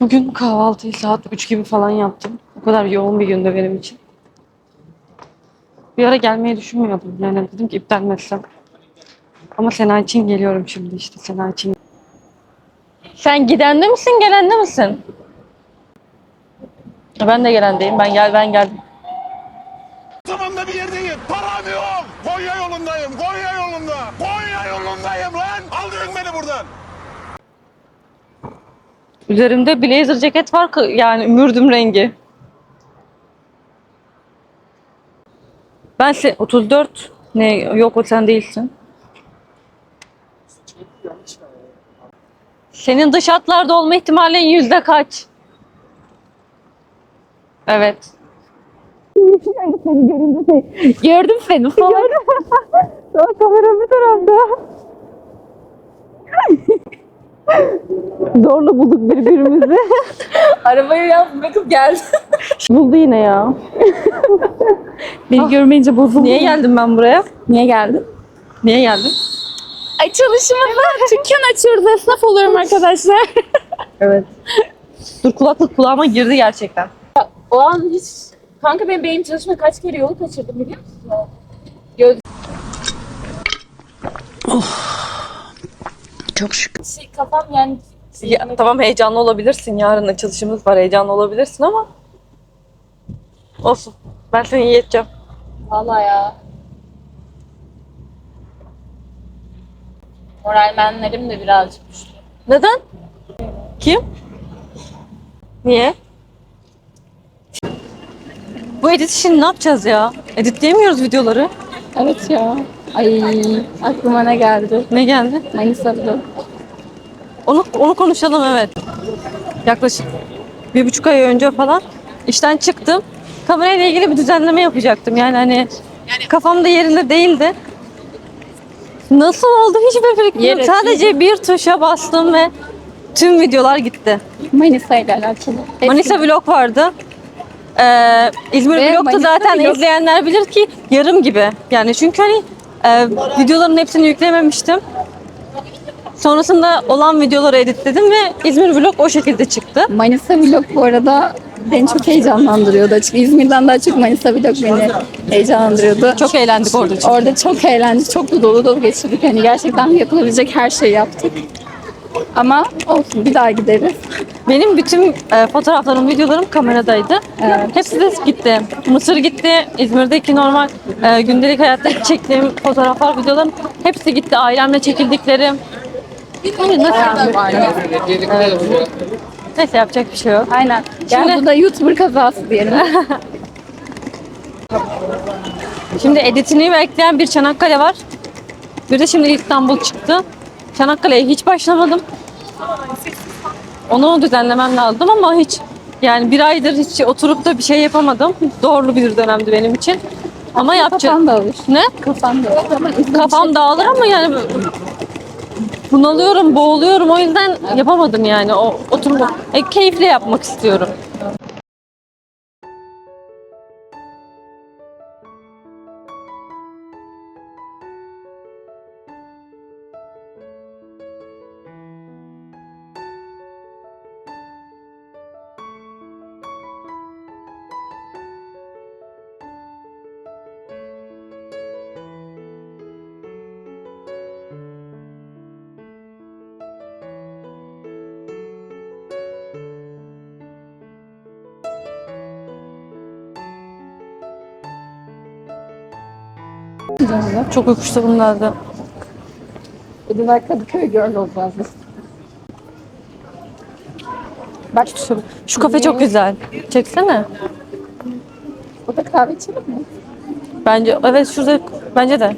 Bugün kahvaltıyı saat 3 gibi falan yaptım. O kadar yoğun bir gündü benim için. Bir ara gelmeyi düşünmüyordum. Yani dedim ki iptal etsem. Ama Sena için geliyorum şimdi işte Sena için. Sen gidende misin, gelende misin? Ben de gelendeyim. Ben gel ben geldim. Tamamda bir yerdeyim. Param Üzerimde blazer ceket var yani mürdüm rengi. Ben se 34 ne yok o sen değilsin. Senin dış hatlarda olma ihtimalin yüzde kaç? Evet. Gördüm seni falan. Sonra kamera bir tarafta. Zorla bulduk birbirimizi. Arabayı yalnız bırakıp geldim. Buldu yine ya. Beni görmeyince bozuldu. Niye geldim ben buraya? Niye geldin? Niye geldim? Açılışımızda dükkan açıyoruz. Esnaf oluyorum arkadaşlar. Evet. Dur kulaklık kulağıma girdi gerçekten. o an hiç... Kanka ben benim çalışma kaç kere yolu kaçırdım biliyor musun? Göz... Çok şükür. Şey, kafam yani... Ya, tamam heyecanlı olabilirsin. Yarın açılışımız var. Heyecanlı olabilirsin ama olsun. Ben seni iyi edeceğim. Valla ya. Moralmenlerim de birazcık düştü. Neden? Kim? Niye? Bu edit işini ne yapacağız ya? Editleyemiyoruz videoları. Evet ya. Ay aklıma ne geldi? Ne geldi? Manisa'da. Onu, onu konuşalım evet. Yaklaşık bir buçuk ay önce falan işten çıktım. Kamerayla ilgili bir düzenleme yapacaktım. Yani hani kafamda yerinde değildi. Nasıl oldu hiçbir fikrim Yer yok. Sadece bir tuşa bastım ve tüm videolar gitti. Manisa ile alakalı. Manisa vlog vardı. Ee, İzmir Ve vlog'da Manisa zaten vlog- izleyenler bilir ki yarım gibi. Yani çünkü hani e, videoların hepsini yüklememiştim. Sonrasında olan videoları editledim ve İzmir vlog o şekilde çıktı. Manisa vlog bu arada beni çok heyecanlandırıyordu açık. İzmir'den daha çok Manisa vlog beni heyecanlandırıyordu. Çok eğlendik orada çünkü. Orada çok eğlendik, çok da dolu dolu geçirdik. Hani gerçekten yapılabilecek her şeyi yaptık. Ama olsun bir daha gideriz. Benim bütün e, fotoğraflarım, videolarım kameradaydı. Evet. Hepsi de gitti. Mısır gitti. İzmir'deki normal e, gündelik hayatta çektiğim fotoğraflar, videolarım hepsi gitti. Ailemle çekildiklerim. Hani nasıl? Evet. Neyse yapacak bir şey yok. Aynen. Yani Şimdi- bu da YouTuber kazası diyelim. Şimdi editini bekleyen bir Çanakkale var. Bir de şimdi İstanbul çıktı. Çanakkale'ye hiç başlamadım. Onu düzenlemem lazım ama hiç yani bir aydır hiç oturup da bir şey yapamadım. Zorlu bir dönemdi benim için. Ama yapacağım. Kafan da olur. Ne? Kafan da olur. Ama Kafam dağılır ama yani bunalıyorum, boğuluyorum. O yüzden yapamadım yani. O oturma. E, keyifle yapmak istiyorum. Çok uykusuzum nerede? Bir de Kadıköy Girl olacağız biz. Bak şu, şu kafe çok güzel. Çeksene. Burada kahve içelim mi? Bence evet şurada bence de.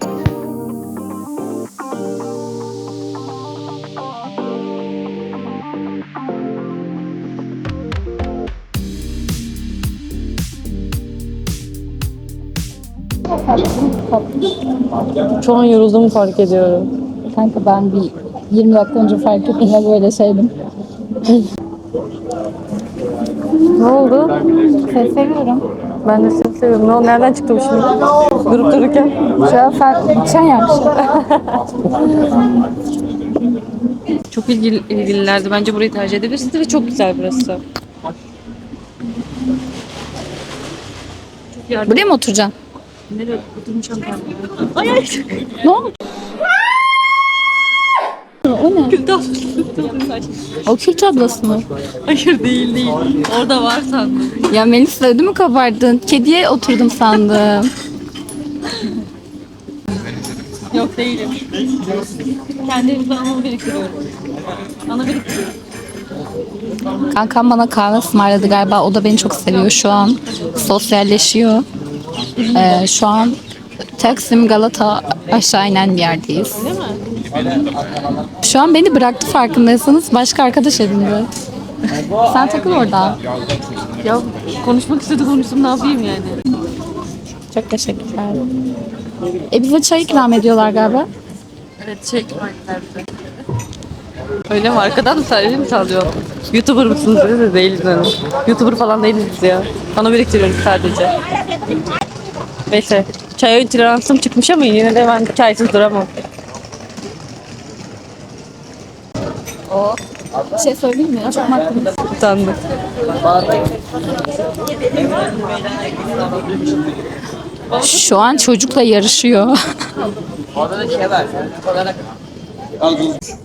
Şu an yorulduğumu fark ediyorum. Kanka ben bir 20 dakika önce fark ettim ve böyle şeydim. Ne oldu? Seni seviyorum. Ben de seni seviyorum. Ne oldu? Nereden çıktı bu şimdi? Durup dururken. Şu an sen sen yapmışsın. Çok ilgili, ilgililerdi. Bence burayı tercih edebilirsiniz ve çok güzel burası. Çok. Buraya mı oturacaksın? Nereye oturmuşum ben? Ay ay. Ne oldu? O ne? Kötü O kült ablası mı? Hayır değil değil. Orada var sandım. Ya Melis ödümü kabardın. Kediye oturdum sandım. Yok değilim. Kendi anı biriktiriyorum. Anı biriktiriyorum. Kankam bana kahve ısmarladı galiba. O da beni çok seviyor şu an. Sosyalleşiyor. Ee, şu an Taksim Galata aşağı inen bir yerdeyiz. Değil mi? Şu an beni bıraktı farkındaysanız. Başka arkadaş edindi. Sen takıl orada. Ya konuşmak istedi konuştum ne yapayım yani. Çok teşekkürler. E bize çay ikram ediyorlar galiba. Evet şey Öyle mi? Arkadan mı sadece mi sallıyor? Youtuber mısınız? Değiliz hanım. Youtuber falan değiliz biz ya. Bana biriktiriyoruz sadece. Neyse. Çaya toleransım çıkmış ama yine de ben çaysız duramam. Bir şey söyleyeyim mi? Çok makbul. Utandım. Şu an çocukla yarışıyor.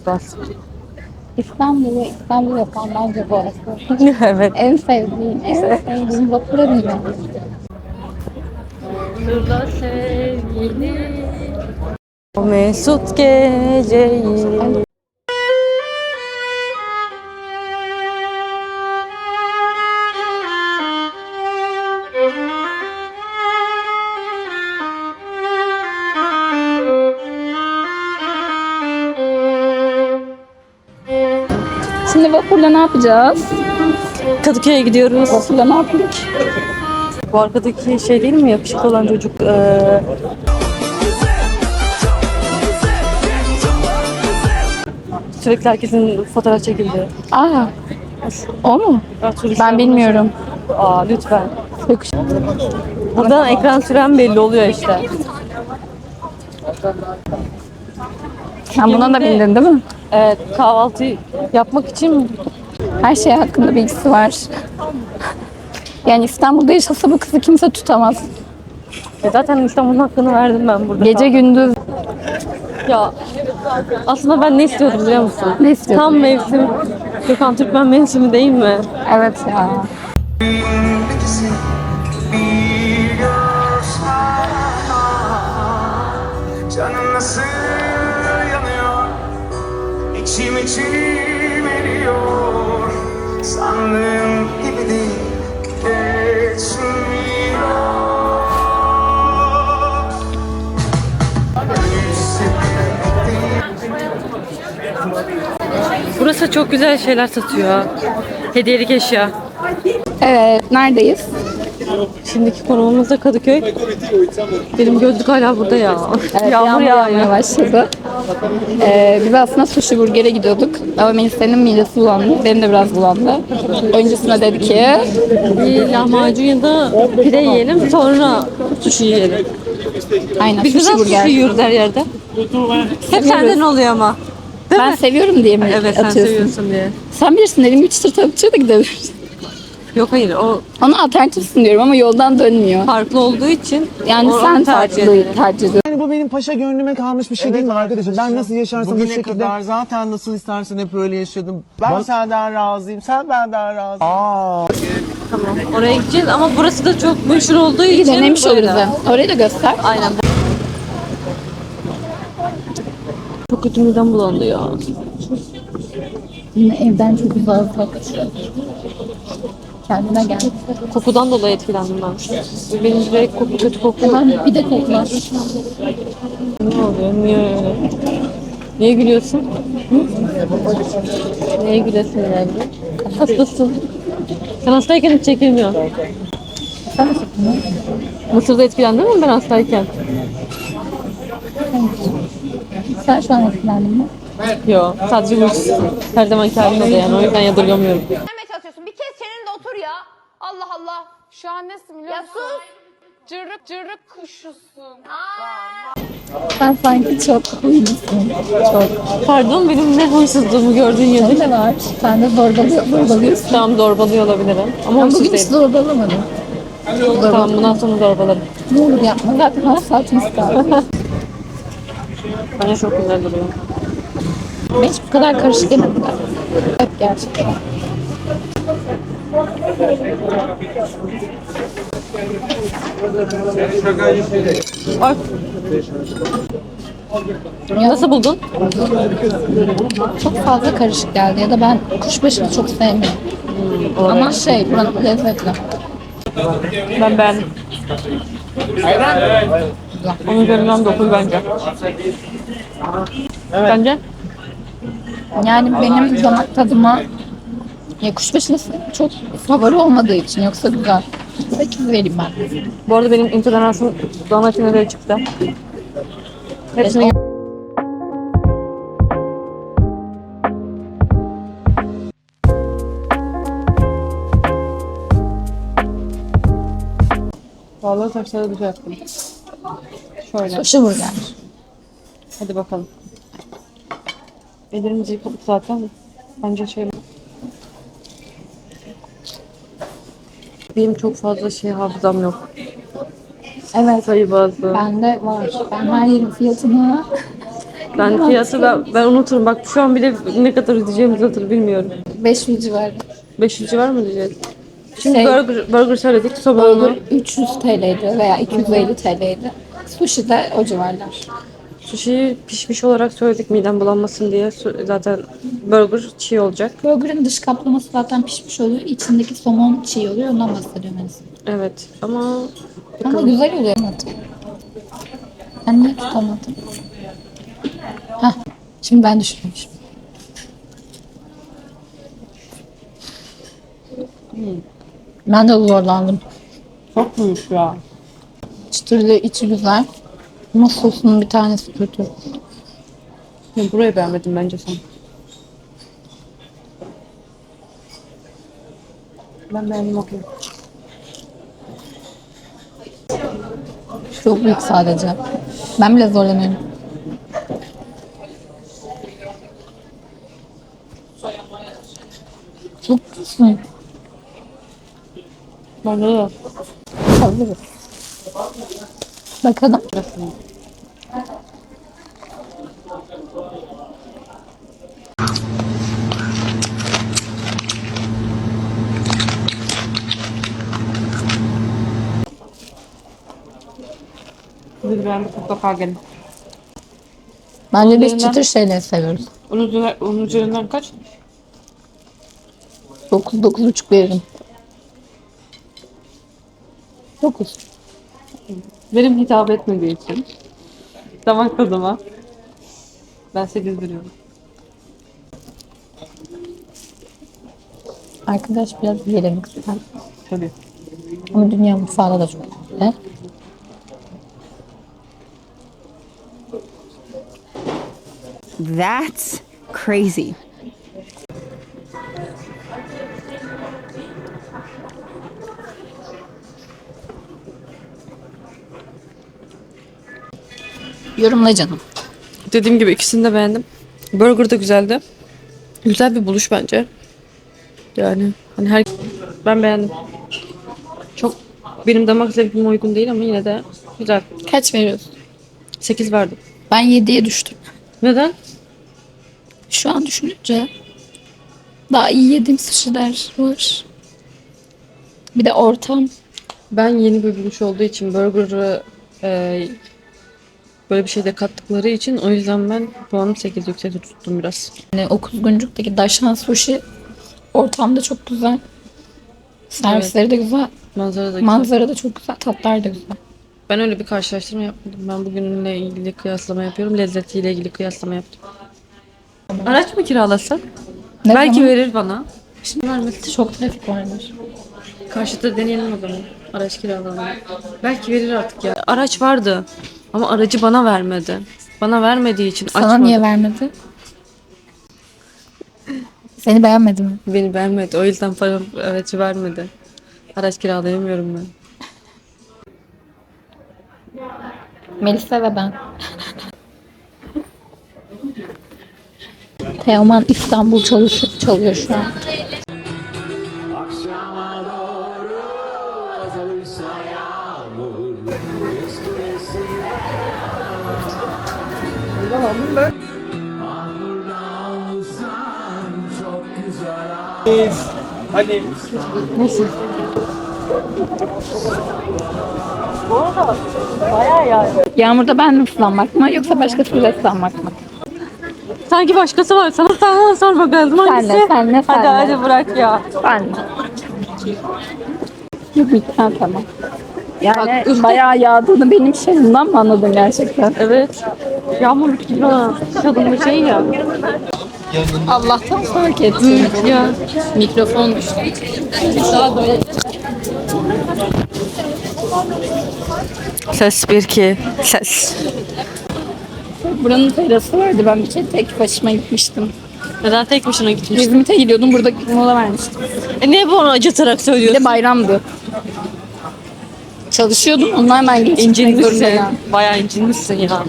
Bas. İstanbul'u İstanbul yapan bence bu arası. evet. En sevdiğim, en sevdiğim vapura binmek. Turla sevgili O mesut geceyi Şimdi vapurla ne yapacağız? Kadıköy'e gidiyoruz. Vapurla ne yaptık? Bu arkadaki şey değil mi yakışıklı olan çocuk? Ee... Sürekli herkesin fotoğraf çekildi. Aa, o mu? Ben bilmiyorum. Aa lütfen. Buradan ekran süren belli oluyor işte. Sen buna da bindin değil mi? Evet kahvaltı yapmak için Her şey hakkında bilgisi var. Yani İstanbul'da yaşasa bu kızı kimse tutamaz. e, zaten İstanbul'un hakkını verdim ben burada. Gece gündüz Ya aslında ben ne istiyordum biliyor musun? Ne istiyordun? Tam mevsim. Gökhan Türkmen mevsimi değil mi? evet ya. Canım nasıl yanıyor İçim içim eriyor Sandığım Burası çok güzel şeyler satıyor. Hediyelik eşya. Evet, neredeyiz? Şimdiki konumumuz da Kadıköy. Benim gözlük hala burada ya. Evet, yağmur yağmur yağmaya başladı. Ee, biz aslında sushi burger'e gidiyorduk. Ama Melisa'nın midesi bulandı. Benim de biraz bulandı. Öncesinde dedi ki Bir lahmacun ya da pide yiyelim sonra sushi yiyelim. aynen Biz sushi neden burger. sushi yiyoruz her yerde? Hep senden oluyor ama. Ben seviyorum diye mi Evet sen atıyorsun? seviyorsun diye. Sen bilirsin dedim bir çıtır tavukçuya da gidebiliriz. Yok hayır o Ona alternatifsin diyorum ama yoldan dönmüyor. farklı olduğu için Yani sen tercih farklı ederim. tercih ediyorsun. Yani bu benim paşa gönlüme kalmış bir şey değil mi arkadaşım? Ben nasıl yaşarsam bu Bugüne şekilde... kadar zaten nasıl istersen hep öyle yaşadım. Ben senden razıyım, sen benden razı. Aa, Tamam. Oraya gideceğiz ama burası da çok meşhur olduğu için Denemiş böyle. oluruz. Orayı da göster. Aynen. Çok kötü midem bulandı ya. Yine evden çok uzak bak. Kendine gel. Kokudan dolayı etkilendim ben. Benim direkt koku kötü koku. Hemen bir de kokla. Ne oluyor? Niye öyle? Niye gülüyorsun? Hı? Niye gülüyorsun yani? Hastasın. Sen hastayken hiç çekilmiyorsun. Sen de çekin. Mısır'da etkilendin mi ben hastayken? Sen şu an etkilendin mi? Yok. Sadece bu her zaman halimde de yani. O yüzden yadırgamıyorum. Demeye çalışıyorsun. Bir kes çeneni de otur ya. Allah Allah. Şu an nasıl biliyor Ya musun? sus. Cırık cırık kuşusun. Sen sanki çok huysuzsun. Çok. Pardon benim ne huysuzluğumu gördüğün yerde. Öyle var. Sen de zorbalıyor, zorbalıyorsun. Tamam zorbalıyor olabilirim. Ama Ben huysuz bugün hiç değilim. zorbalamadım. Tamam bundan sonra zorbalarım. Ne olur yapma. Zaten saatimiz kaldı. Bence çok güzel duruyor. Hiç bu kadar karışık yemediler. Evet gerçekten. Ay. Nasıl buldun? Çok fazla karışık geldi ya da ben kuşbaşını çok sevmiyorum. Hmm, Ama şey buranın lezzetli. Ben ben. Hayır, hayır. 10 üzerinden 9 bence. Evet. Bence? Yani benim damak tadıma ya kuşbaşını çok favori olmadığı için yoksa güzel. 8 vereyim ben. Bu arada benim intoleransım donatine de çıktı. Hepsini Vallahi saçları düzelttim. Şöyle. Sushi burger. Hadi bakalım. Ellerimizi yıkadık zaten. Bence şey... Benim çok fazla şey hafızam yok. Evet. Sayı bazlı. Bende var. Ben her yerin fiyatını Ben fiyatı ben, ben unuturum. Bak şu an bile ne kadar ödeyeceğimizi hatır bilmiyorum. 500 civarı. 500 var mı diyeceğiz? Şimdi Şey- burger, burger söyledik. Sobalı. Burger 300 TL'ydi veya 250 TL'ydi. Sushi de o civarlar. Sushi pişmiş olarak söyledik midem bulanmasın diye. Su- Zaten burger çiğ olacak. Burger'ın dış kaplaması zaten pişmiş oluyor. İçindeki somon çiğ oluyor. Ondan bahsediyorum en. Evet ama Ama bakalım. güzel oluyor. Tutamadım. Ben niye tutamadım? Heh. Şimdi ben düşünmüşüm. Ben de zorlandım. çok büyük ya. Çıtırlı içi güzel. Ama sosunun bir tanesi kötü. Ya Burayı beğenmedim bence sen. Ben beğendim okey. Çok büyük sadece. Ben bile zorlanıyorum. Çok güzel. Bence de. Hazırız. Bakalım. Gelin. Bence biz Üzerinden- çıtır şeyleri seviyoruz. Onun, üzerinden, onun üzerinden kaç? 9 9,5 veririm. 9. Benim hitap etmediği için. Damak tadıma. Ben 8 veriyorum. Arkadaş biraz yiyelim kızlar. Tabii. Ama dünya mutfağında da çok güzel. That's crazy. Yorumla canım. Dediğim gibi ikisini de beğendim. Burger da güzeldi. Güzel bir buluş bence. Yani hani her ben beğendim. Çok benim damak zevkime uygun değil ama yine de güzel. Kaç veriyorsun? 8 verdim. Ben 7'ye düştüm. Neden? Şu an düşününce daha iyi yediğim sushi'ler var. Bir de ortam. Ben yeni bir buluş olduğu için burger'ı e, böyle bir şeyde kattıkları için o yüzden ben puanım 8 yüksekte tuttum biraz. Yani o Kuzguncuk'taki Daşan Sushi ortam da çok güzel. Servisleri de güzel. Manzara da güzel. Manzara da çok güzel. Tatlar da güzel. Ben öyle bir karşılaştırma yapmadım. Ben bugünle ilgili kıyaslama yapıyorum. Lezzetiyle ilgili kıyaslama yaptım. Araç mı kiralasak? Ne Belki zaman? verir bana. Şimdi vermesi Çok trafik vardır. Karşıda deneyelim o zaman. Araç kiralama. Belki verir artık ya. Araç vardı. Ama aracı bana vermedi. Bana vermediği için Sana açmadı. niye vermedi? Seni beğenmedi mi? Beni beğenmedi. O yüzden para aracı vermedi. Araç kiralayamıyorum ben. Melisa ve ben. Teoman İstanbul çalışıyor, çalıyor şu an. Hani Yağmurda ben mi ıslanmak mı yoksa başkasıyla ıslanmak mı? Sanki başkası var. Sana sana sor bakalım hangisi? Senle, senle, Hadi senle. hadi bırak ya. Ben mi? Yok bir ha, tamam. Yani Bak, bayağı yağdığını benim şeyimden mi anladın gerçekten? Evet. Yağmurluk gibi. Kadın şey ya. Allah'tan fark ettim. Ya. Mikrofon düştü. Daha böyle Ses bir ki. Ses. Buranın terası vardı. Ben bir kere tek başıma gitmiştim. Neden tek başına gitmiştin? İzmit'e gidiyordum. Burada mola vermiştim. E niye bunu acıtarak Bir söylüyorsun? de bayramdı. Çalışıyordum. Ondan hemen geçmek İncinmişsin. zorundayım. Bayağı incinmişsin ya.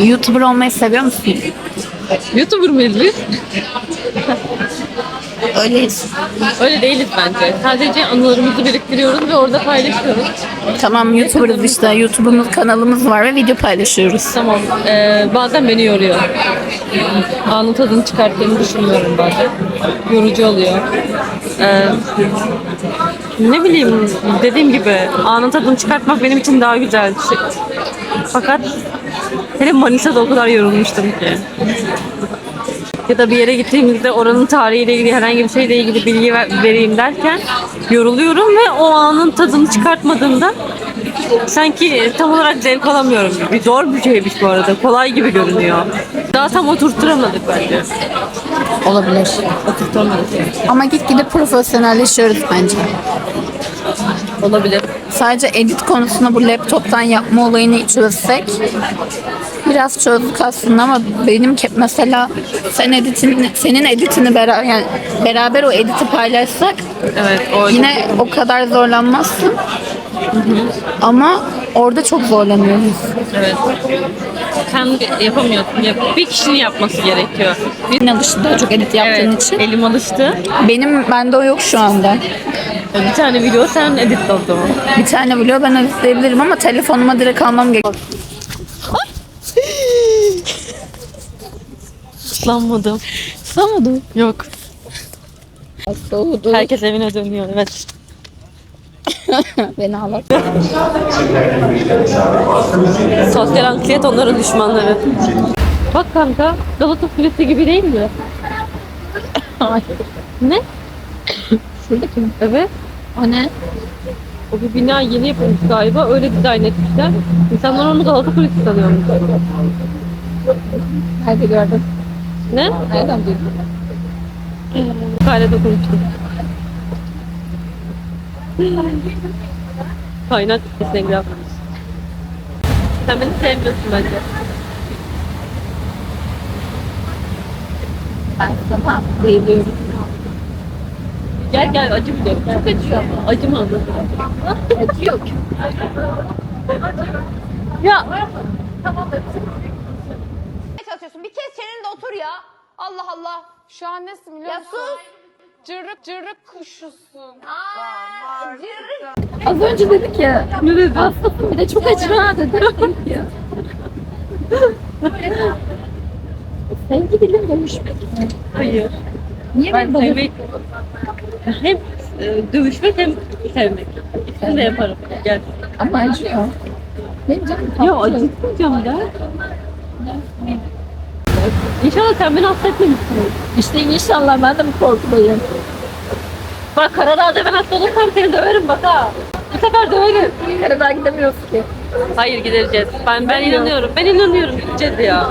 YouTuber olmayı seviyor musun? Youtuber biz? Öyleyiz. Öyle değiliz bence. Sadece anılarımızı biriktiriyoruz ve orada paylaşıyoruz. Tamam YouTuber'ız işte. YouTube'umuz kanalımız var ve video paylaşıyoruz. Tamam. Ee, bazen beni yoruyor. Anın tadını çıkarttığımı düşünmüyorum bazen. Yorucu oluyor. Ee, ne bileyim dediğim gibi anın tadını çıkartmak benim için daha güzel. Şey- Fakat hele Manisa'da o kadar yorulmuştum ki. Ya da bir yere gittiğimizde oranın tarihiyle ilgili herhangi bir şeyle ilgili bilgi ver- vereyim derken yoruluyorum ve o anın tadını çıkartmadığımda sanki tam olarak zevk alamıyorum gibi. Zor bir şeymiş bu arada. Kolay gibi görünüyor. Daha tam oturtturamadık bence. Olabilir. Oturtamadık. Ama gitgide profesyonelleşiyoruz bence. Olabilir. Sadece edit konusunda bu laptoptan yapma olayını çözsek biraz çözdük aslında ama benim mesela sen editini, senin editini beraber yani beraber o editi paylaşsak Evet. O yine o kadar zorlanmazsın. Ama orada çok zorlanıyoruz. Evet. Kendi yapamıyorsun. Yap- Bir kişinin yapması gerekiyor. Bir, Yine alıştı daha çok edit yaptığın evet. için. Elim alıştı. Benim bende o yok şu anda. Bir tane video sen editle o zaman. Bir tane vlog ben editleyebilirim ama telefonuma direkt almam gerekiyor. Islanmadım. Sığamadım. Yok. Soğudu. Herkes evine dönüyor. Evet. Beni ağlat. Sosyal anksiyet onların düşmanları. Bak kanka Galata Kulesi gibi değil mi? Hayır. Ne? Şuradaki mi? Evet. O ne? O bir bina yeni yapılmış galiba. Öyle dizayn etmişler. İnsanlar onu Galata Kulesi sanıyormuş. Nerede gördün? Ne? Nereden duydun? Kaydet okumuştum. Kaynak Instagram. Sen beni sevmiyorsun bence. Ben sana bayılıyorum. Gel gel acı bile. Çok acıyor ama. Acımadı. Acıyor ki. Ya çalışıyorsun. Bir kez çenende otur ya. Allah Allah. Şu an nesin biliyor Ya musun? sus. Cırık cırık kuşusun. Aa, cırrık. Az önce dedik ya. Ne dedi? Hastasın bir de çok acı ha dedi. ya. Sevgi dilim dövüşmek mi? hayır. Niye Ben sevmek hem e, dövüşmek hem sevmek. İkisini de yaparım. Gel. Ama acıyor. Benim canım Ya tatlı. acıtmayacağım da. İnşallah sen beni affetmemişsin. İşte inşallah ben de bu korkudayım. Bak Karadağ'da ben hasta olursam seni döverim bak ha. Bu sefer döverim. Karadağ gidemiyoruz ki. Hayır gideceğiz. Ben ben inanıyorum. Ben inanıyorum gideceğiz ya.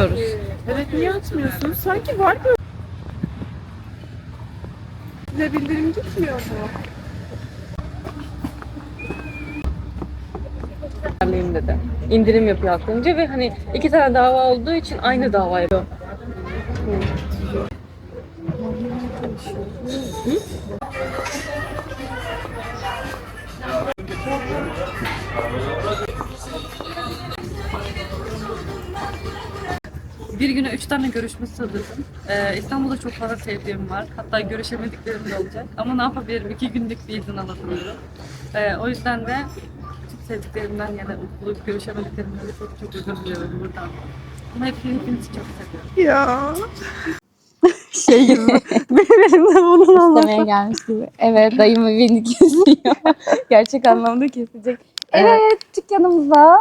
Atmıyoruz. Evet niye atmıyorsun? Sanki var mı? Size bildirim gitmiyor mu? Vermeyeyim dedi. İndirim yapıyor aklınca ve hani iki tane dava olduğu için aynı dava yapıyor. Bir güne üç tane görüşme sığdırdım. Ee, İstanbul'da çok fazla sevdiğim var. Hatta görüşemediklerim de olacak. Ama ne yapabilirim? İki günlük bir izin alabiliyorum. Ee, o yüzden de çok sevdiklerimden yani bulup görüşemediklerimden de çok çok özür diliyorum buradan. Ama hepinizi, hepinizi çok seviyorum. Ya. Şey gibi. Benim de bunun istemeye gelmiş gibi. Evet dayım beni kesiyor. Gerçek anlamda kesecek. Evet dükkanımıza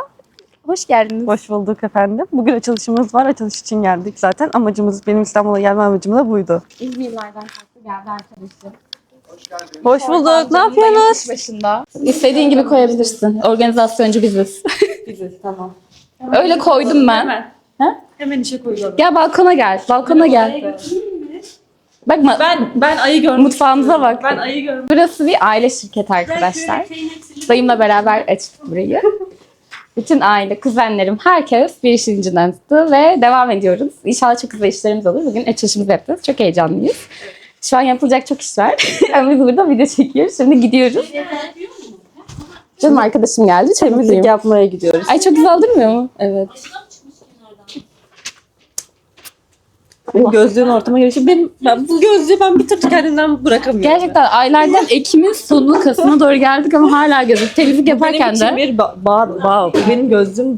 hoş geldiniz. Hoş bulduk efendim. Bugün açılışımız var. Açılış için geldik zaten. Amacımız, benim İstanbul'a gelme amacım da buydu. İzmirlerden kalktı geldi arkadaşım. Hoş bulduk. Ne yapıyorsunuz? Başında. İstediğin gibi koyabilirsin. Organizasyoncu biziz. Biziz, tamam. Öyle koydum ben. Hemen. Ha? Hemen işe koyulalım. Gel balkona gel. Balkona gel. Bakma Ben ben ayı görmek mutfağımıza bak. Ben ayı görmek Burası bir aile şirketi arkadaşlar. Dayımla beraber açtık burayı. Bütün aile, kuzenlerim, herkes bir işin içinden tuttu ve devam ediyoruz. İnşallah çok güzel işlerimiz olur. Bugün açılışımızı yapacağız. Çok heyecanlıyız. Şu an yapılacak çok iş var. Ama biz burada video çekiyoruz. Şimdi gidiyoruz. Canım arkadaşım geldi. Temizlik yapmaya gidiyoruz. Ay çok güzel durmuyor mu? Evet. Benim gözlüğün ortama gelişi. Benim, ben bu gözlüğü ben bir türlü kendimden bırakamıyorum. Gerçekten aylardan Ekim'in sonu Kasım'a doğru geldik ama hala gözük. Temizlik Benim yaparken için de. bir ba- bağ, bağ. Benim gözlüğüm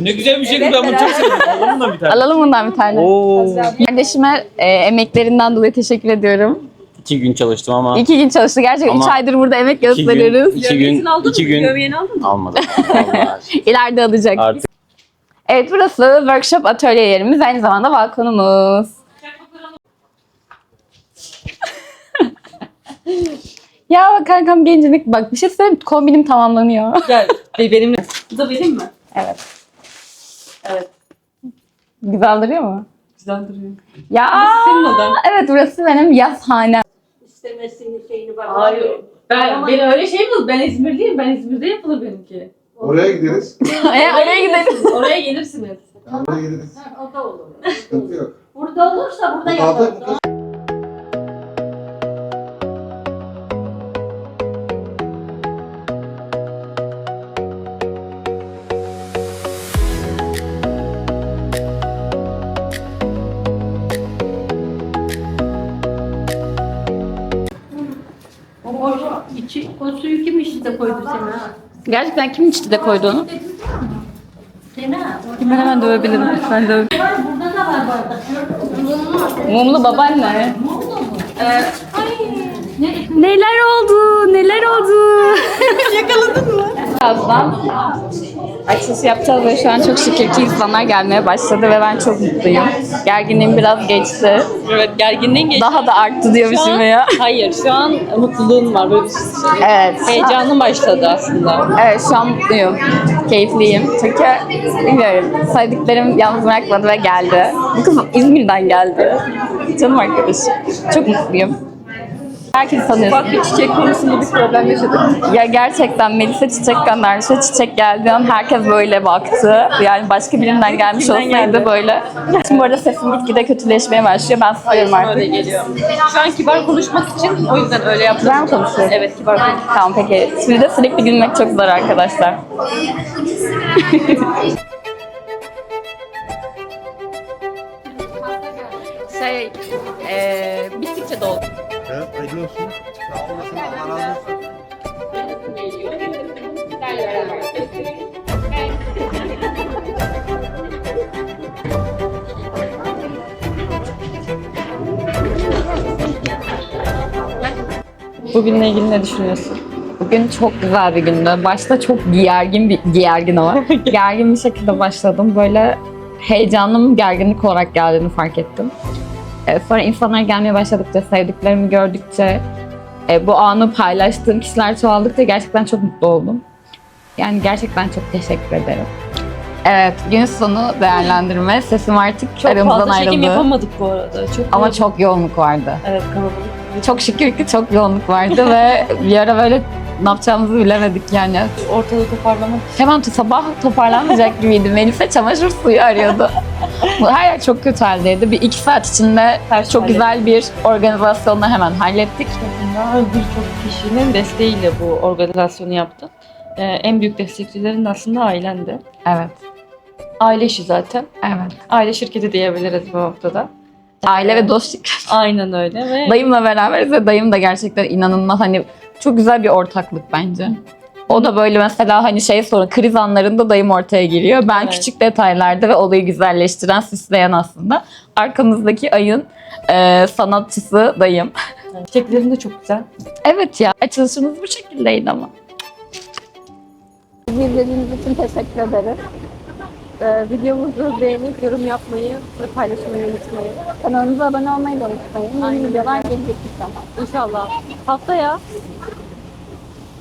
Bu ne güzel bir şey ben bunu çok seviyorum. Alalım da bir tane. Alalım bundan bir tane. Oo. Kardeşime e, emeklerinden dolayı teşekkür ediyorum. İki gün çalıştım ama İki gün çalıştı. Gerçekten Ama üç aydır burada emek iki gün, gösteriyoruz. iki gün, iki gün aldın mı? almadım. Vallahi. İleride alacak. Artık Evet burası workshop atölyelerimiz. Aynı zamanda balkonumuz. ya kankam gencilik bak bir şey söyleyeyim mi? kombinim tamamlanıyor. Gel. be- Benimle. Bu da benim mi? evet. Evet. Güzel duruyor mu? Güzel duruyor. Ya senin odan. evet burası benim yazhanem. Hayır. Ben, ben öyle şey mi? Ben İzmirliyim. Ben İzmir'de yapılır benimki. Oraya gideriz. e, oraya gidelim. Oraya gelirsiniz. Oraya gideriz. O da olur. Sıkıntı yok. Burada olursa burada Bu yaparız. Tahta- İçi, o suyu kim içti de koydu sana? Gerçekten kim içti de koydu onu? Sena. Ben hemen dövebilirim. Lütfen döv. Burada da var bardak. Mumlu babaanne. Neler oldu? Neler oldu? Yakaladın mı? Birazdan açılış yapacağız ve şu an çok şükür ki insanlar gelmeye başladı ve ben çok mutluyum. Gerginliğim biraz geçti. Evet gerginliğin geçti. Daha da arttı diyormuşum ya. Hayır şu an mutluluğun var. Böyle bir şey. Evet. Heyecanın başladı aslında. Evet şu an mutluyum. Keyifliyim. Çünkü bilmiyorum. Sevdiklerim yalnız bırakmadı ve geldi. Bu kız İzmir'den geldi. Canım arkadaşım. Çok mutluyum. Herkes tanıyor. Bak bir çiçek konusunda bir problem yaşadık. Ya gerçekten Melisa çiçek göndermiş ve çiçek geldiği an herkes böyle baktı. Yani başka birinden gelmiş Kimden olsaydı geldi? böyle. Şimdi bu arada sesim gitgide kötüleşmeye başlıyor. Ben Öyle artık. geliyor. Şu an kibar konuşmak için o yüzden öyle yaptım. Kibar mı konuşuyorsun? Evet kibar konuşuyorum. Tamam peki. Şimdi de sürekli gülmek çok zor arkadaşlar. şey, eee bittikçe doldu. Bugünle ilgili ne düşünüyorsun? Bugün çok güzel bir gündü. Başta çok gergin bir gergin ama gergin bir şekilde başladım. Böyle heyecanım gerginlik olarak geldiğini fark ettim. Ee, sonra insanlar gelmeye başladıkça, sevdiklerimi gördükçe, e, bu anı paylaştığım kişiler çoğaldıkça gerçekten çok mutlu oldum. Yani gerçekten çok teşekkür ederim. Evet, gün sonu değerlendirme. Sesim artık Çok aramızdan fazla çekim ayrıldı. yapamadık bu arada. Çok Ama çok yoğunluk vardı. Evet kalabalık. Çok şükür ki çok yoğunluk vardı ve bir ara böyle ne yapacağımızı bilemedik yani. Ortalığı toparlamak Hemen sabah toparlanmayacak gibiydi. Melisa çamaşır suyu arıyordu. Her yer çok kötü haldeydi. Bir iki saat içinde Ters çok hallettik. güzel bir organizasyonla hemen hallettik. Birçok kişinin desteğiyle bu organizasyonu yaptık. Ee, en büyük destekçilerin de aslında ailendi. Evet, Aile işi zaten. evet. Aile şirketi diyebiliriz bu noktada. Aile ve dost şirket. Aynen öyle ve Dayımla beraberiz ve dayım da gerçekten inanılmaz hani çok güzel bir ortaklık bence. O da böyle mesela hani şey sorun kriz anlarında dayım ortaya giriyor. Ben Evet. küçük detaylarda ve olayı güzelleştiren, süsleyen aslında. Arkamızdaki ayın e, sanatçısı dayım. çiçeklerin de çok güzel. Evet ya açılışımız bu şekildeydi ama. İzlediğiniz için teşekkür ederim. Ee, videomuzu beğenip yorum yapmayı ve paylaşmayı unutmayın. Kanalımıza abone olmayı da unutmayın. Yeni videolar gelecek inşallah. İnşallah. Haftaya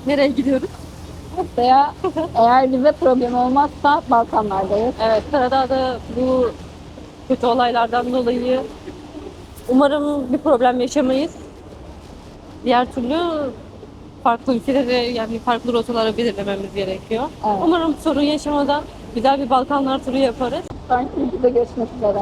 nereye gidiyoruz? Haftaya eğer bize problem olmazsa Balkanlardayız. Evet, Karadağ'da bu kötü olaylardan dolayı umarım bir problem yaşamayız. Diğer türlü farklı ülkelere yani farklı rotalara belirlememiz gerekiyor. Evet. Umarım sorun yaşamadan güzel bir Balkanlar turu yaparız. Sonraki videoda görüşmek üzere.